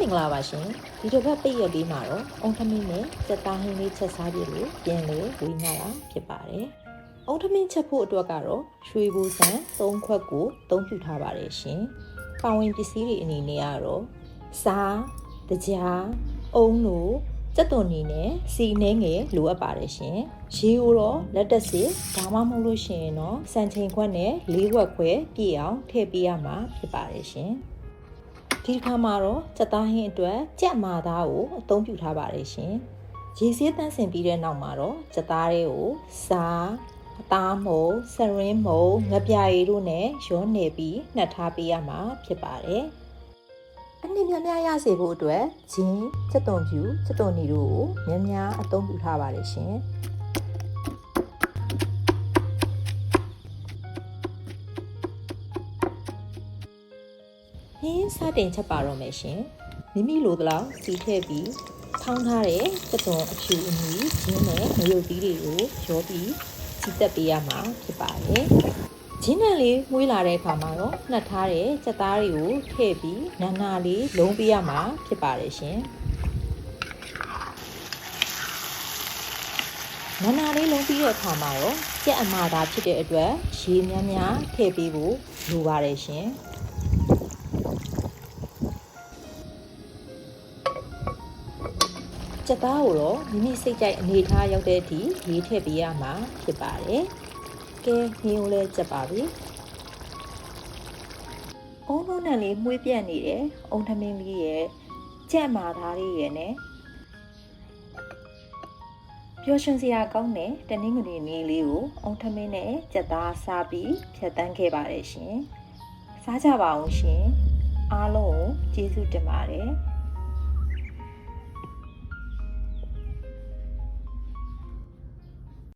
မင်္ဂလာပါရှင်ဒီတစ်ပတ်ပိတ်ရက်လေးမှာတော့အုံထမင်းနဲ့စက်သားဟင်းလေးချက်စားပြလို့ပြန်လေဝေးနာတာဖြစ်ပါတယ်အုံထမင်းချက်ဖို့အတွက်ကတော့ရွှေဘူဆန်၃ခွက်ကိုအသုံးပြုထားပါတယ်ရှင်ပါဝင်ပစ္စည်းတွေအနေနဲ့ကတော့စားတကြားအုံလို့စက်သွန်နီနဲ့စီနှဲငယ်လိုအပ်ပါတယ်ရှင်ရေကိုတော့လက်တက်စစ်ဒါမှမဟုတ်လို့ရှိရင်တော့စံချိန်ခွက်နဲ့၄ခွက်ခွဲပြည့်အောင်ထည့်ပေးရမှာဖြစ်ပါတယ်ရှင် ဒီတစ်ခါမှာတော့စက်သားဟင်းအတွက်ကြက်မာသားကိုအသုံးပြုထားပါတယ်ရှင်။ရေစည်းတန်းစင်ပြီးတဲ့နောက်မှာတော့စက်သားတွေကိုစားအသားမို့ဆရင်းမို့ငပြာရည်တို့နဲ့ရောနေပြီးနှက်ထားပေးရမှာဖြစ်ပါတယ်။အနည်းများများရစေဖို့အတွက်ဂျင်းစက်သွန်ပြူစက်သွန်နီတို့ကိုများများအသုံးပြုထားပါတယ်ရှင်။ ဟင်းစတင်ချက်ပါတော့မယ်ရှင်မိမိလိုသလောက်စီထည့်ပြီးထောင်းထားတဲ့စက်သွန်အဖြူအမီဂျင်းနဲ့ငရုတ်သီးတွေကိုရောပြီးစီတက်ပေးရမှာဖြစ်ပါတယ်ဂျင်းနဲ့လေးမွေးလာတဲ့အခါမှာတော့နှက်ထားတဲ့စက်သားတွေကိုထည့်ပြီးနာနာလေးလုံးပေးရမှာဖြစ်ပါတယ်ရှင်နာနာလေးလုံးပြီးတဲ့အခါမှာတော့ကြက်အမာသာဖြစ်တဲ့အတွက်ရေများများထည့်ပေးဖို့လိုပါတယ်ရှင် စက်သားကိုတော့မိမိစိတ်ကြိုက်အနေထားရောက်တဲ့အထိရေးထည့်ပေးရမှာဖြစ်ပါတယ်။ကဲနှင်းကိုလည်းစက်ပါပြီ။အုံးလုံးနဲ့လေးမှုေးပြတ်နေတယ်။အုံထမင်းလေးရဲ့ကြက်မာသားလေးရဲ့နဲ့ပျော်ရွှင်စရာကောင်းတဲ့တနင်္ဂနွေနေ့လေးကိုအုံထမင်းနဲ့ကြက်သားစားပြီးဖြတ်တန်းခဲ့ပါတယ်ရှင်။စားကြပါအောင်ရှင်။အားလုံးကိုကျေးဇူးတင်ပါတယ်။